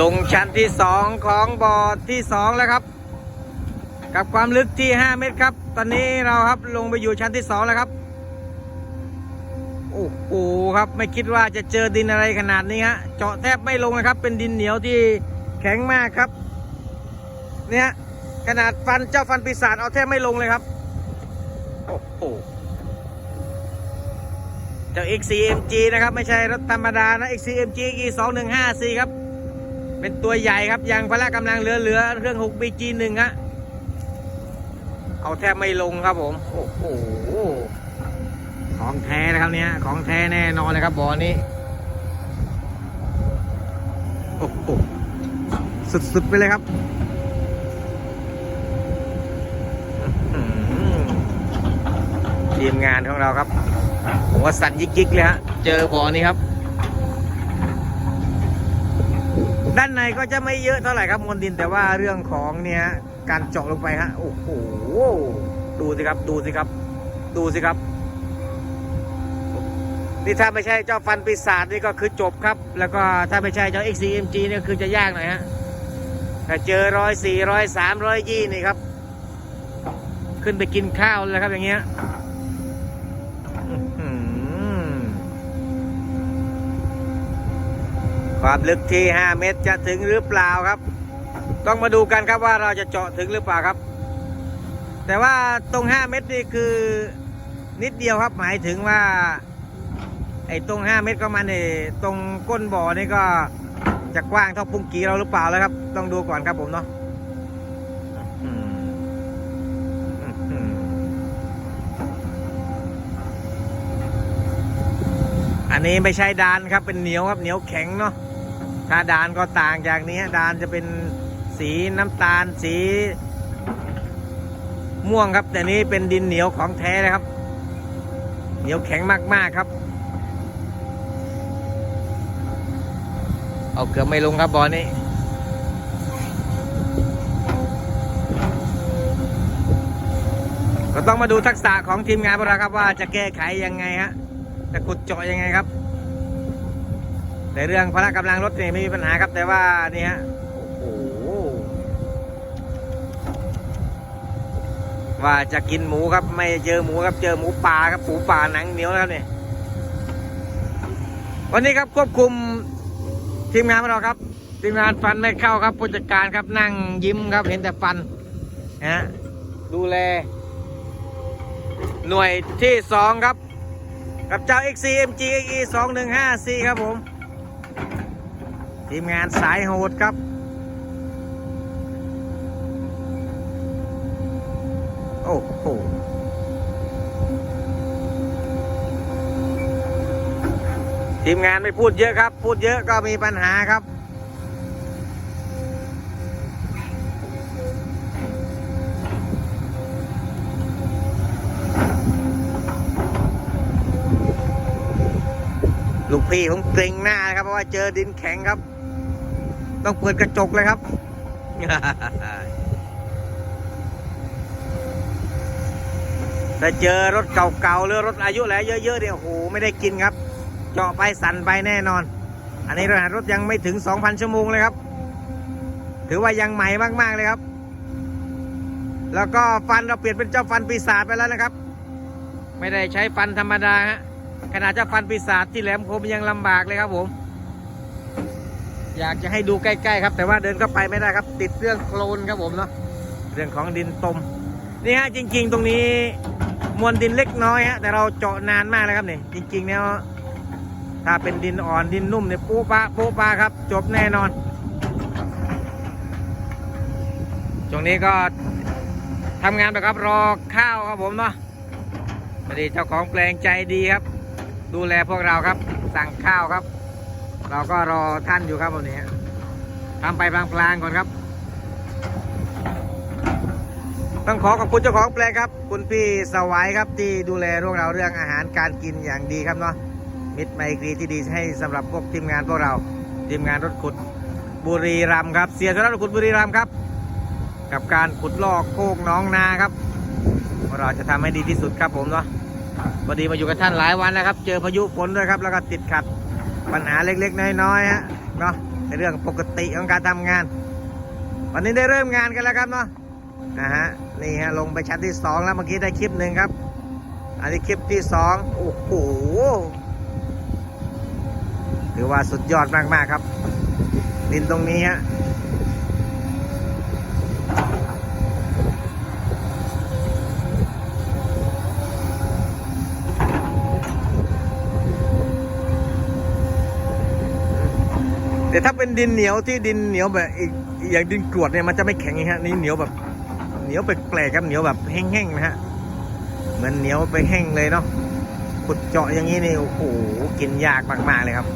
ลงชั้นที่สองของบ่อที่สองแล้วครับ กับความลึกที่ 5 เมตรครับ ตอนนี้เราครับลงไปอยู่ชั้นที่สองแล้วครับโอ้โหครับไม่คิดว่าจะเจอดินอะไรขนาดนี้ฮะเจาะแทบไม่ลงนะครับ เป็นดินเหนียวที่แข็งมากครับเนี่ยขนาดฟันเจ้าฟันปีศาจเอาแทบไม่ลงเลยครับโอ้โหเจ้า XCMG นะครับ ไม่ใช่รถธรรมดานะ XCMG E 2 1 5 4 ครับ เป็นตัวใหญ่ครับยังพละกำลังเหลือๆเครื่อง 6 BG 1ฮะเอาแทบไม่ลงครับผม โอ้โหของแท้นะครับเนี่ยของแท้แน่นอนเลยครับบ่อนี้โอ้โหสุดๆไปเลยครับทีมงานของเราครับผมว่าสั่นยิกๆเลยฮะเจอบ่อนี้ครับ ด้านในก็จะไม่เยอะเท่าไหร่ครับมวลดินแต่ว่าเรื่องของเนี่ยการเจาะลงไปฮะโอ้โหดูสิครับ ดูสิครับ ดูสิครับ นี่ถ้าไม่ใช่เจ้าฟันปีศาจนี่ก็คือจบครับ แล้วก็ถ้าไม่ใช่เจ้า XCMG เนี่ยคือจะยากหน่อยฮะแต่เจอร้อยสี่ร้อยสามร้อยยี่นี่ครับ ขึ้นไปกินข้าวเลยครับอย่างเงี้ย ความลึกที่ 5 เมตรจะถึงหรือเปล่าครับ ต้องมาดูกันครับว่าเราจะเจาะถึงหรือเปล่าครับ แต่ว่าตรง 5 เมตรนี่คือนิดเดียวครับหมายถึงว่าไอ้ตรง 5 เมตรก็มันเนี่ตรงก้นบ่อนี่ก็จะกว้างเท่าปุ้งกีเราหรือเปล่าแล้วครับ ต้องดูก่อนครับผมเนาะอันนี้ไม่ใช่ดานครับเป็นเหนียวครับเหนียวแข็งเนาะ ถ้าดานก็ต่างจากนี้ดานจะเป็นสีน้ำตาลสีม่วงครับ แต่นี้เป็นดินเหนียวของแท้เลยครับ เหนียวแข็งมาก ๆ ครับ เอาเกือบไม่ลงครับบอลนี้ก็ต้องมาดูทักษะของทีมงานพวกเราครับว่าจะแก้ไขยังไงฮะจะขุดเจาะยังไงครับ ในเรื่องพละกำลังรถนี่ไม่มีปัญหาครับแต่ว่านี่ฮะโอ้โหว่าจะกินหมูครับไม่เจอหมูครับเจอหมูป่าครับหมูป่าหนังเหนียวนะครับเนี่ยวันนี้ครับควบคุมทีมงานของเราครับทีมงานฟันไม่เข้าครับผู้จัดการครับนั่งยิ้มครับเห็นแต่ฟันนะฮะดูแล หน่วยที่สองครับ กับเจ้า XCMG XE 2 1 5 4ครับผม ทีมงานสายโหดครับ โอ้โหทีมงานไม่พูดเยอะครับ พูดเยอะก็มีปัญหาครับ ลูกพี่ผมเกรงหน้านะครับ เพราะว่าเจอดินแข็งครับ ต้องเปิดกระจกเลยครับถ้าเจอรถเก่าๆหรือรถอายุแล้วเยอะๆเนี่ยโอ้โหไม่ได้กินครับ เจาะไปสั่นไปแน่นอน อันนี้รหัสรถยังไม่ถึง 2,000 ชั่วโมงเลยครับ ถือว่ายังใหม่มากๆเลยครับ แล้วก็ฟันเราเปลี่ยนเป็นเจ้าฟันปีศาจไปแล้วนะครับ ไม่ได้ใช้ฟันธรรมดาฮะขนาดเจ้าฟันปีศาจที่แหลมคมยังลำบากเลยครับผม อยากจะให้ดูใกล้ๆครับ แต่ว่าเดินเข้าไปไม่ได้ครับ ติดเรื่องโคลนครับผมเนาะเรื่องของดินตมนี่ฮะจริง ๆ ตรงนี้มวลดินเล็กน้อยฮะแต่เราเจาะนานมากเลยครับเนี่ยจริงๆเนี่ยถ้าเป็นดินอ่อนดินนุ่มเนี่ยปูปะปูปะครับ จบแน่นอนตรงนี้ก็ทำงานไปครับรอข้าวครับผมเนาะพอดีเจ้าของแปลงใจดีครับ ดูแลพวกเราครับสั่งข้าวครับ เราก็รอท่านอยู่ครับวันนี้ทำไปพลางๆก่อนครับ ต้องขอขอบคุณเจ้าของแปลงครับ คุณพี่สวัยครับที่ดูแลพวกเราเรื่องอาหารการกินอย่างดีครับเนาะมิตรไมตรีที่ดีให้สำหรับพวกทีมงานพวกเราทีมงานรถขุดบุรีรัมครับ เสียสละรถขุดบุรีรัมครับ กับการขุดลอกโคกน้องนาครับ เราจะทำให้ดีที่สุดครับผมเนาะพอดีมาอยู่กับท่านหลายวันแล้วครับ เจอพายุฝนด้วยครับ แล้วก็ติดขัด ปัญหาเล็กๆ น้อยๆฮะเนาะในเรื่องปกติของการทำงาน วันนี้ได้เริ่มงานกันแล้วครับเนาะนะฮะนี่ฮะลงไปชั้นที่สองแล้วเมื่อกี้ได้คลิปหนึ่งครับ อันนี้คลิปที่สองโอ้โหถือว่าสุดยอดมากๆครับดินตรงนี้ฮะ แต่ถ้าเป็นดินเหนียวที่ดินเหนียวแบบอีกอย่างดินกรวดเนี่ยมันจะไม่แข็งอย่างนี้ฮะนี่เหนียวแบบเหนียวแปลกๆครับเหนียวแบบแห้งๆนะฮะเหมือนเหนียวไปแห้งเลยเนาะขุดเจาะอย่างนี้นี่โอ้โหกินยากมากๆเลยครับ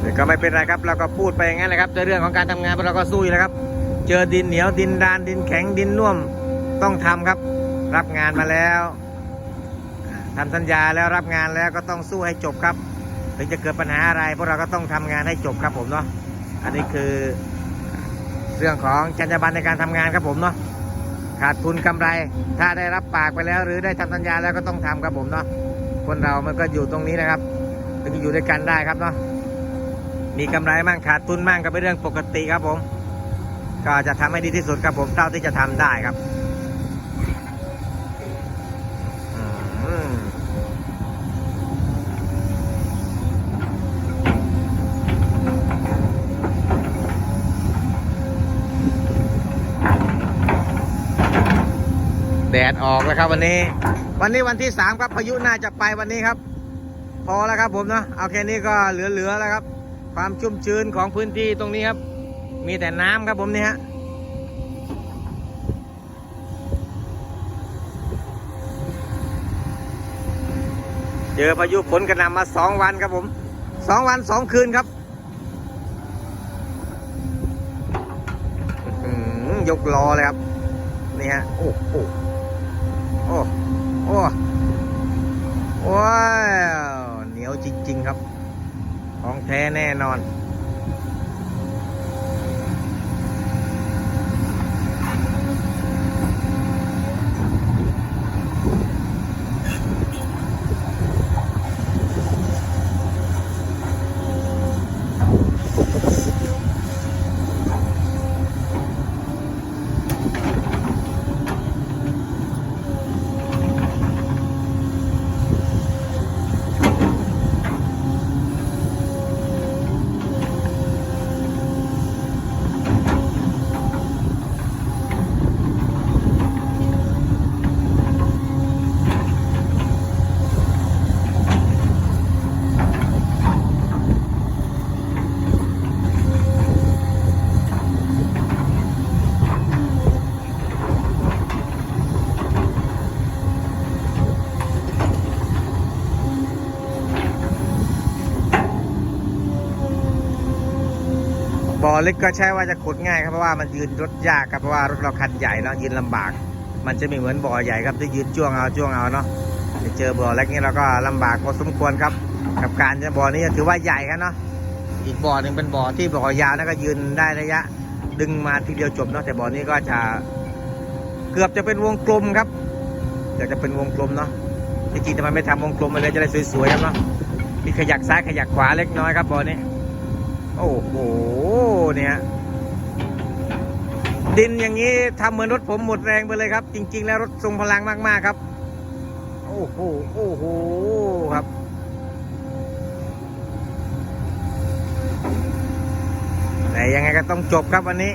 แต่ก็ไม่เป็นไรครับเราก็พูดไปอย่างนั้นแหละครับในเรื่องของการทำงานเราก็สู้อยู่แล้วครับ เจอดินเหนียวดินดานดินแข็งดินน่วมต้องทำครับ รับงานมาแล้ว ทำสัญญาแล้วรับงานแล้วก็ต้องสู้ให้จบครับ ถึงจะเกิดปัญหาอะไรพวกเราก็ต้องทำงานให้จบครับผมเนาะอันนี้คือเรื่องของจรรยาบรรณในการทำงานครับผมเนาะขาดทุนกำไร ถ้าได้รับปากไปแล้ว หรือได้ทำสัญญาแล้วก็ต้องทำครับผมเนาะคนเรามันก็อยู่ตรงนี้นะครับถึงจะอยู่ด้วยกันได้ครับเนาะมีกำไรมั่งขาดทุนมั่งก็เป็นเรื่องปกติครับผม ก็จะทำให้ดีที่สุดครับผมเท่าที่จะทำได้ครับอืมแดดออกแล้วครับวันนี้ วันนี้วันที่สามครับพายุน่าจะไปวันนี้ครับ พอแล้วครับผมเนาะเอาแค่นี้ก็เหลือๆแล้วครับ ความชุ่มชื้นของพื้นที่ตรงนี้ครับ มีแต่น้ำครับผมนี่ฮะเจอพายุฝนกระหน่ำมาสองวันครับผมสองวันสองคืนครับยกล้อเลยครับนี่ฮะโอ้โห โอ้โอ้ว้าวเหนียวจริง ๆ ครับ ของแท้แน่นอน ล็กก็ใช่ว่าจะขุดง่ายครับเพราะว่ามันยืนรถยากครับเพราะว่ารถเราคันใหญ่เนาะยืนลำบาก มันจะไม่เหมือนบ่อใหญ่ครับที่ยืนจ้วงเอาจ้วงเอาเนาะจะเจอบ่อเล็กนี่เราก็ลำบากพอสมควรครับ กับการจะบ่อนี้ถือว่าใหญ่ครับเนาะอีกบ่อหนึ่งเป็นบ่อที่บ่อยาวนะก็ยืนได้ระยะ ดึงมาทีเดียวจบเนาะแต่บ่อนี้ก็จะเกือบจะเป็นวงกลมครับอยากจะเป็นวงกลมเนาะจริงๆทำไมไม่ทำวงกลมมาเลยจะได้สวยๆครับเนาะมีขยักซ้ายขยักขวาเล็กน้อยครับบ่อนี้ โอ้โห เนี่ย ดินอย่างนี้ทำเหมือนรถผมหมดแรงไปเลยครับ จริง ๆ แล้วรถทรงพลังมากๆครับ โอ้โห โอ้โห ครับแต่ยังไงก็ต้องจบครับวันนี้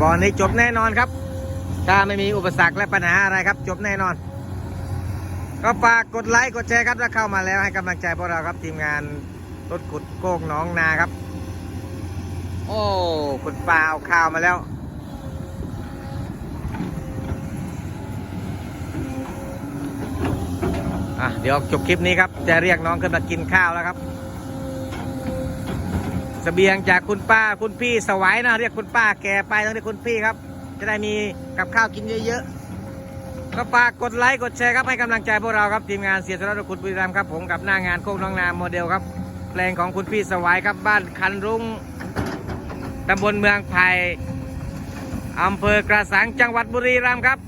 บอลนี้จบแน่นอนครับ ถ้าไม่มีอุปสรรคและปัญหาอะไรครับ จบแน่นอน ก็ฝากกดไลค์กดแชร์ครับถ้าเข้ามาแล้วให้กำลังใจพวกเราครับทีมงานรถขุดโก้งน้องนาครับ โอ้คุณปลาเอาข้าวมาแล้ว อะ เดี๋ยวจบคลิปนี้ครับ จะเรียกน้องขึ้นมากินข้าวแล้วครับสเสบียงจากคุณป้าคุณพี่สวัยนะเรียกคุณป้าแก่ไปต้องเรียกคุณพี่ครับ จะได้มีกับข้าวกินเยอะๆก็ฝากกดไลค์กดแชร์ครับให้กำลังใจพวกเราครับทีมงานเสียสละรถคุณบุรีรัมครับผมกับหน้างานโคกน้องนาโมเดลครับเพลงของคุณพี่สวัยครับบ้านคันรุ้ง ตำบลเมืองไผ่อำเภอกระสังจังหวัดบุรีรัมย์ครับ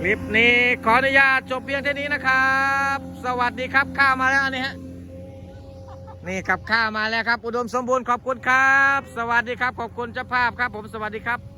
คลิปนี้ขออนุญาตจบเพียงเท่านี้นะครับ สวัสดีครับข้าวมาแล้วอันนี้ฮะนี่กับข้าวมาแล้วครับ อุดมสมบูรณ์ขอบคุณครับ สวัสดีครับขอบคุณเจ้าภาพครับ ผมสวัสดีครับ